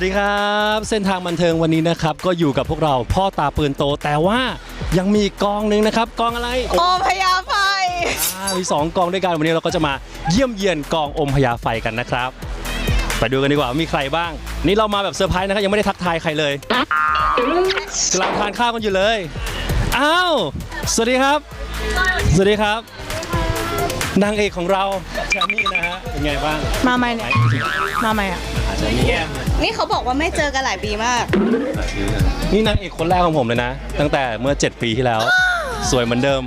วัสดีครับ เส้นทางบันเทิงวันนี้นะครับ ก็อยู่กับพวกเราพ่อตาปืนโต แต่ว่ายังมีอีกกองหนึ่งนะครับ กองอะไรโอมพยาไฟอ่ามีสองกองด้วยกันวันนี้เราก็จะมาเยี่ยมเยียนกองอมพญาไฟกันนะครับ ไปดูกันดีกว่าว่ามีใครบ้าง นี่เรามาแบบเซอร์ไพรส์นะครับยังไม่ได้ทักทายใครเลยกำลังทานข้าวกันอยู่เลยอ้าวสวัสดีครับ สวัสดีครับ นางเอกของเราแชมมี่นะฮะเป็นไงบ้างมาใหม่เนี่ยมาใหม่อะแชมมี่แก้ม นี่เขาบอกว่าไม่เจอกันหลายปีมาก นี่นางเอกคนแรกของผมเลยนะ ตั้งแต่เมื่อ 7 ปีที่แล้ว สวยเหมือนเดิม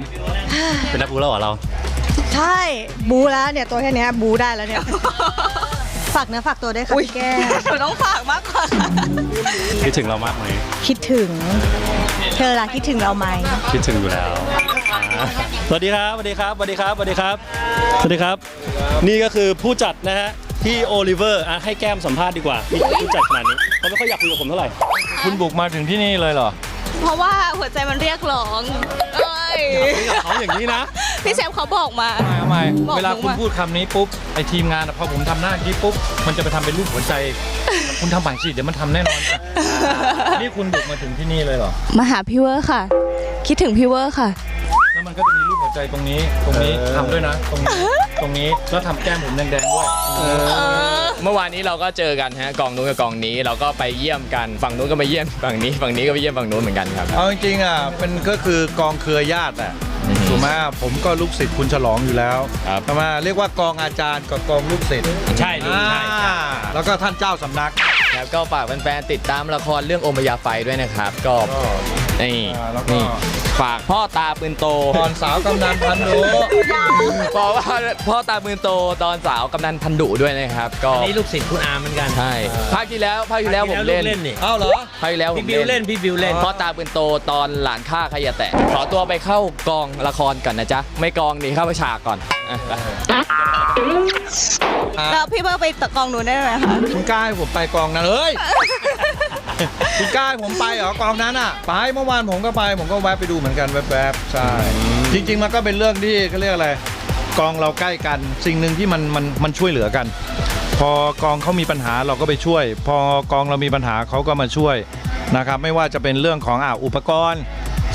เป็นนักบูแล้วเหรอเรา ใช่ บูแล้วเนี่ยตัวแค่เนี้ยบูได้แล้วเนี่ย ฝากเนื้อฝากตัวด้วยค่ะพี่แก้วหนูต้องฝากมากกว่าคิดถึงเรามากไหม คิดถึง เธอล่ะคิดถึงเราไหม คิดถึงอยู่แล้วอ่าสวัสดีครับ สวัสดีครับ สวัสดีครับ สวัสดีครับ สวัสดีครับ นี่ก็คือผู้จัดนะฮะ พี่โอลิเวอร์อะให้แก้มสัมภาษณ์ดีกว่าพี่ผู้จัดขนาดนี้เขาไม่ค่อยอยากคุยกับผมเท่าไหร่ คุณบุกมาถึงที่นี่เลยเหรอ เพราะว่าหัวใจมันเรียกร้องเอ้ยคุยกับเขาอย่างนี้นะ พี่แชมป์เขาบอกมาไม่ไม่บอกเวลาหนูคุณว่าพูดคำนี้ปุ๊บไอทีมงานอะพอผมทำหน้าอย่างนี้ปุ๊บมันจะไปทำเป็นรูปหัวใจ คุณทำบังสิเดี๋ยวมันทำแน่นอนจ้ะนี่คุณบุกมาถึงที่นี่เลยเหรอ มาหาพี่เวอร์ค่ะ คิดถึงพี่เวอร์ค่ะ แล้วมันก็จะมีรูปหัวใจตรงนี้ตรงนี้เออทำด้วยนะ ตรงนี้ ตรงนี้แล้วทำแก้มผมแดงๆด้วยเมื่อวานนี้เราก็เจอกันฮะกองนู้นกับกองนี้เราก็ไปเยี่ยมกันฝั่งนู้นก็มาเยี่ยมฝั่งนี้ฝั่งนี้ก็ไปเยี่ยมฝั่งนู้นเหมือนกันครับ เอาจริงๆอะเป็นก็คือกองเครือญาติอะถูกไหมผมก็ลูกศิษย์คุณฉลองอยู่แล้วครับ ใช่ไหมเรียกว่ากองอาจารย์กับกองลูกศิษย์ใช่ลุงใช่ใช่ อ่าแล้วก็ท่านเจ้าสำนัก ครับก็ฝากแฟนๆติดตามละครเรื่องโอมพยาไฟด้วยนะครับ ก็ นี่อ่าแล้วก็ นี่ฝากพ่อตาปืนโตตอนสาวกำนันพันโดเพราะว่าพ่อตาปืนโตตอนสาวกำนันพันดุด้วยนะครับ ก็นี่ลูกศิษย์คุณอาเหมือนกันใช่ภาคที่แล้วภาคที่แล้วผมเล่นเล่นนี่เอ้าเหรอ ภาคที่แล้วผพี่มบิวเล่นพี่บิวเล่น พ่อตาปืนโตตอนหลานฆ่าใครอย่าแตะขอตัวไปเข้ากองละครก่อนนะจ๊ะ ไม่กองหนีเข้าไปฉากก่อนอะไป แล้วพี่เวอร์ไปตะกองหนูได้ไหมคะคุณกล้าให้ผมไปกองนั้นเฮ้ย คุณกล้าให้ผมไปเหรอกองนั้นอะ ไปเมื่อวานผมก็ไป ผมก็แวะไปดูเหมือนกันแวบๆใช่ จริง ๆ มันก็เป็นเรื่องที่เขาเรียกอะไร กองเราใกล้กัน สิ่งหนึ่งที่มันมันมันช่วยเหลือกัน พอกองเขามีปัญหาเราก็ไปช่วย พอกองเรามีปัญหาเขาก็มาช่วยนะครับ ไม่ว่าจะเป็นเรื่องของอ่าอุปกรณ์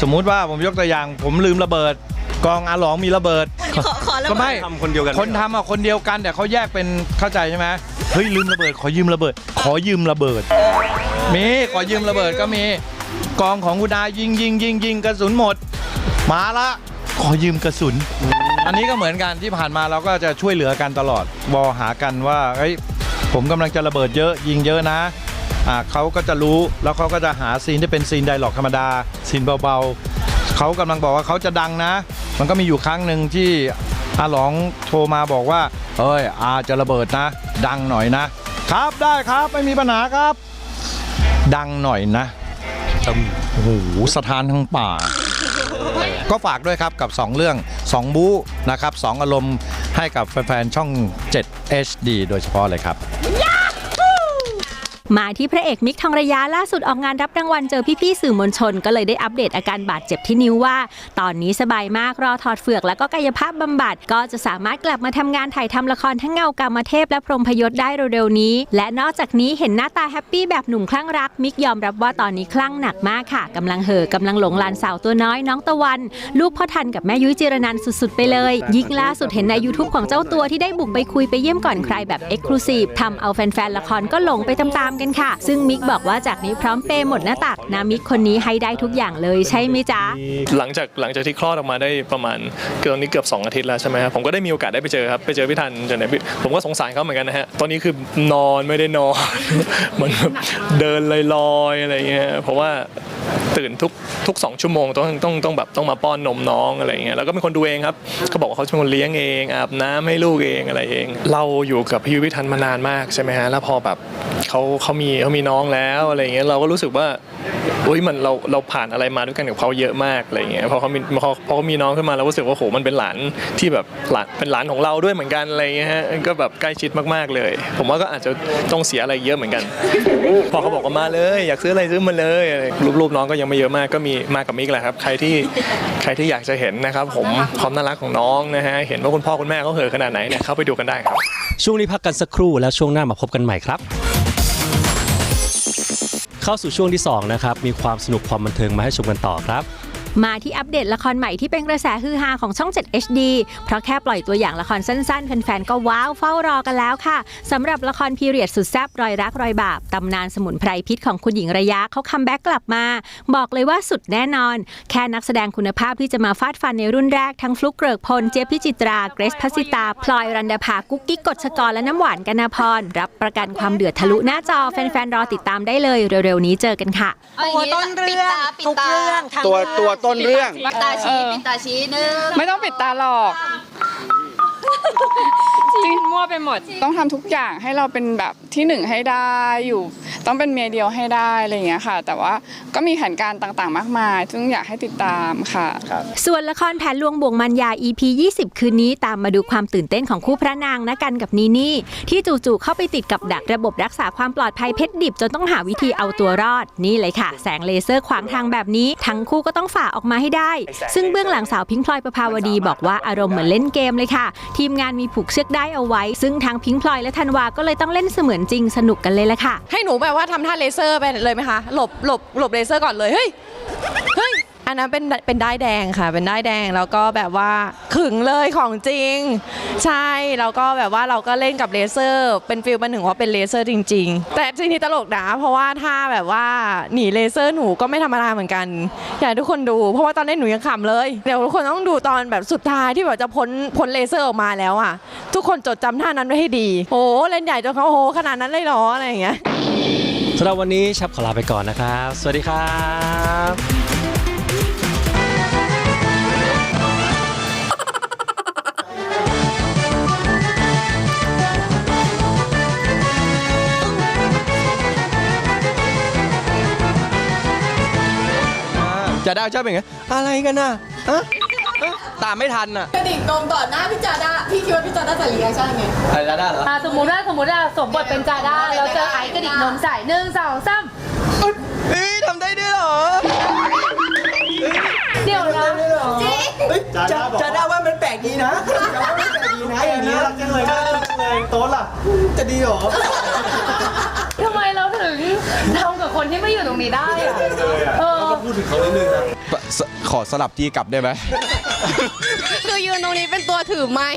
สมมุติว่าผมยกตัวอย่าง ผมลืมระเบิด กองอาหลองมีระเบิด ขอขอแล้วก็ไม่ทำคนเดียวกันคนทำอะคนเดียวกันแต่เขาแยกเป็นเข้าใจใช่ไหมเฮ้ยลืมระเบิด ขอยืมระเบิด ขอยืมระเบิด มีขอยืมระเบิดก็มีกองของคุณอายิงยิงยิงยิงกระสุนหมด มาละขอยืมกระสุน อันนี้ก็เหมือนกันที่ผ่านมาเราก็จะช่วยเหลือกันตลอดวอหากันว่าเฮ้ยผมกำลังจะระเบิดเยอะยิงเยอะนะอ่าเขาก็จะรู้แล้วเขาก็จะหาซีนที่เป็นซีนไดร็อกธรรมดาซีนเบาๆเขากำลังบอกว่าเขาจะดังนะ มันก็มีอยู่ครั้งหนึ่งที่อาหลองโทรมาบอกว่าเฮ้ยอาจะระเบิดนะ ดังหน่อยนะครับได้ครับไม่มีปัญหาครับ ดังหน่อยนะโอ้โหสถานทั้งป่า ก็ฝากด้วยครับกับ 2 เรื่อง 2 บู๊นะครับ 2 อารมณ์ให้กับแฟนๆช่อง 7 HD โดยเฉพาะเลยครับ มาที่พระเอกมิกทองระยะล่าสุดออกงานรับรางวัลเจอพี่ๆสื่อมวลชน ก็เลยได้อัปเดตอาการบาดเจ็บที่นิ้วว่า ตอนนี้สบายมากรอถอดเฟือกแล้วก็กายภาพบำบัด ก็จะสามารถกลับมาทำงานถ่ายทำละครทั้งเงากามเทพและพรหมพยศได้เร็วๆนี้ และนอกจากนี้เห็นหน้าตาแฮปปี้แบบหนุ่มคลั่งรักมิกยอมรับว่าตอนนี้คลั่งหนักมากค่ะกำลังเห่อกำลังหลงหลานสาวตัวน้อยน้องตะวัน ลูกพ่อทันกับแม่ยุ้ยจิรนันสุดๆไปเลย ยิ่งล่าสุดเห็นใน YouTube ของเจ้าตัวที่ได้บุกไปคุยไปเยี่ยมก่อนใครแบบเอ็กซ์คลูซีฟทำเอาแฟนๆละครก็หลงไปตามๆกันค่ะ ซึ่งมิกบอกว่าจากนี้พร้อมเปย์หมดหน้าตักนะมิกคนนี้ให้ได้ทุกอย่างเลยใช่ไหมจ๊ะ หลังจากหลังจากที่คลอดออกมาได้ประมาณเกือบตอนนี้เกือบ2อาทิตย์แล้วใช่ไหมครับผมก็ได้มีโอกาสได้ไปเจอครับไปเจอพี่ทันจนไหนพี่ผมก็สงสารเขาเหมือนกันนะฮะตอนนี้คือนอนไม่ได้นอนเหมือนเดินลอยๆอะไรเงี้ยเพราะว่าตื่นทุก ทุกสองชั่วโมงต้องต้องต้องแบบต้องมาป้อนนมน้องอะไรเงี้ยแล้วก็เป็นคนดูเองครับเขาบอกว่าเขาเป็นคนเลี้ยงเองอาบน้ำให้ลูกเองอะไรเอง เราอยู่กับพี่ยุ้ยพี่ทันมานานมากใช่ไหมฮะแล้วพอแบบเขาเขามีเขามีน้องแล้วอะไรเงี้ยเราก็รู้สึกว่า อุ้ยมันเราเราผ่านอะไรมาด้วยกันกับเขาเยอะมากอะไรเงี้ยพอเขามีพอพอเขามีน้องขึ้นมาเรารู้สึกว่าโหมันเป็นหลานที่แบบหลานเป็นหลานของเราด้วยเหมือนกันอะไรเงี้ยฮะก็แบบใกล้ชิดมากๆเลย ผมว่าก็อาจจะต้องเสียอะไรเยอะเหมือนกัน พอเขาบอกว่ามาเลย อยากซื้ออะไรซื้อมาเลยรูปๆน้องก็ยังไม่เยอะมากก็มีมากับมิกแหละครับ ใครที่ใครที่อยากจะเห็นนะครับผมความน่ารักของน้องนะฮะเห็นว่าคุณพ่อคุณแม่เขาเหอขนาดไหนเนี่ยเข้าไปดูกันได้ครับ ช่วงนี้พักกันสักครู่แล้วช่วงหน้ามาพบกันใหม่ครับ เข้าสู่ช่วงที่2นะครับมีความสนุกความบันเทิงมาให้ชมกันต่อครับ มาที่อัปเดตละครใหม่ที่เป็นกระแสฮือฮาของช่อง 7 HD เพราะแค่ปล่อยตัวอย่างละครสั้นๆ แฟนๆ ก็ว้าวเฝ้ารอกันแล้วค่ะ สำหรับละครพีเรียดสุดแซ่บรอยรักรอยบาป ตำนานสมุนไพรพิษของคุณหญิงระยะเขาคัมแบ็กกลับมา บอกเลยว่าสุดแน่นอน แค่นักแสดงคุณภาพที่จะมาฟาดฟันในรุ่นแรกทั้งฟลุกเกริกพล เจี๊ยบพิจิตรา เกรซพัสสิตา พลอยรันดาภากุ๊กกิ๊กกฎชกรและน้ำหวานกันนาพรรับประกันความเดือดทะลุหน้าจอแฟนๆรอติดตามได้เลยเร็วๆนี้เจอกันค่ะตัวต้นเรื่องทุกเรื่องทั้งตัวตัวต้นเรื่อง ปิดตาชี้ปิดตาชี้หนึ่งไม่ต้องปิดตาหรอก จริงมั่วไปหมด ต้องทำทุกอย่างให้เราเป็นแบบที่หนึ่งให้ได้อยู่ ต้องเป็นเมียเดียวให้ได้อะไรอย่างเงี้ยค่ะ แต่ว่าก็มีแผนการต่างๆ มากมาย ซึ่งอยากให้ติดตามค่ะ ส่วนละครแผนลวงบวงมันยา EP 20 คืนนี้ตามมาดูความตื่นเต้นของคู่พระนางนะกันกับนีนี่ ที่จู่ๆเข้าไปติดกับดักระบบรักษาความปลอดภัยเพชรดิบจนต้องหาวิธีเอาตัวรอด นี่เลยค่ะ แสงเลเซอร์ขวางทางแบบนี้ ทั้งคู่ก็ต้องฝ่าออกมาให้ได้ ซึ่งเบื้องหลังสาวพิงค์พลอยประภาวดีบอกว่าอารมณ์เหมือนเล่นเกมเลยค่ะ ทีมงานมีผูกเชือกได้เอาไว้ ซึ่งทางพิงพลอยและธันวาก็เลยต้องเล่นเสมือนจริงสนุกกันเลยละค่ะ ให้หนูแบบว่าทำท่าเลเซอร์ไปเลยไหมคะ หลบหลบหลบเลเซอร์ก่อนเลย เฮ้ย เฮ้ย อันนั้นเป็นเป็นได้ายแดงค่ะเป็นได้ายแดงแล้วก็แบบว่าขึงเลยของจริง ใช่แล้วก็แบบว่าเราก็เล่นกับเลเซอร์ เป็นฟิลมันถึงว่าเป็นเลเซอร์จริง ๆ แต่จริงๆตลกนะเพราะว่าถ้าแบบว่าหนีเลเซอร์หนูก็ไม่ธรรมดาเหมือนกันอยากให้ทุกคนดู เพราะว่าตอนนี้หนูยังขำเลยเดี๋ยวทุกคนต้องดูตอนแบบสุดท้ายที่แบบจะพ้นพ้นเลเซอร์ออกมาแล้วอะ ทุกคนจดจำท่านั้นไว้ให้ดีโอ้เล่นใหญ่จนเขาโอ้โหขนาดนั้นเลยเหรออะไรอย่างเงี้ย สำหรับวันนี้ชับขอลาไปก่อนนะครับ สวัสดีครับ ได้ชอบอย่างเงี้ยอะไรกันน่ะฮะฮะตามไม่ทันน่ะกระดิ่งตรงต่อหน้าพี่จาด้าพี่คิดว่าพี่จาด้าจะรีแอคชั่นยังไงอะไรจะได้เหรออ่าสมมติว่าสมมติว่าสมบทเป็นจาด้าแล้วเจอไอ้กระดิกนมใส่หนึ่งสองสามเฮ้ยทำได้ด้วยเหรอเดี๋ยวนะจะจะได้ว่ามันแปลกดีนะจะว่ามันแปลกดีนะอย่างนี้รักจังเลยน่ารักจังเลยโต๊ะล่ะจะดีเหรอ ทำไมเราถึงทำกับ คนที่ไม่อยู่ตรงนี้ได้อะเออขอสลับที่กลับได้ไหม คือยืนตรงนี้เป็นตัวถือไม้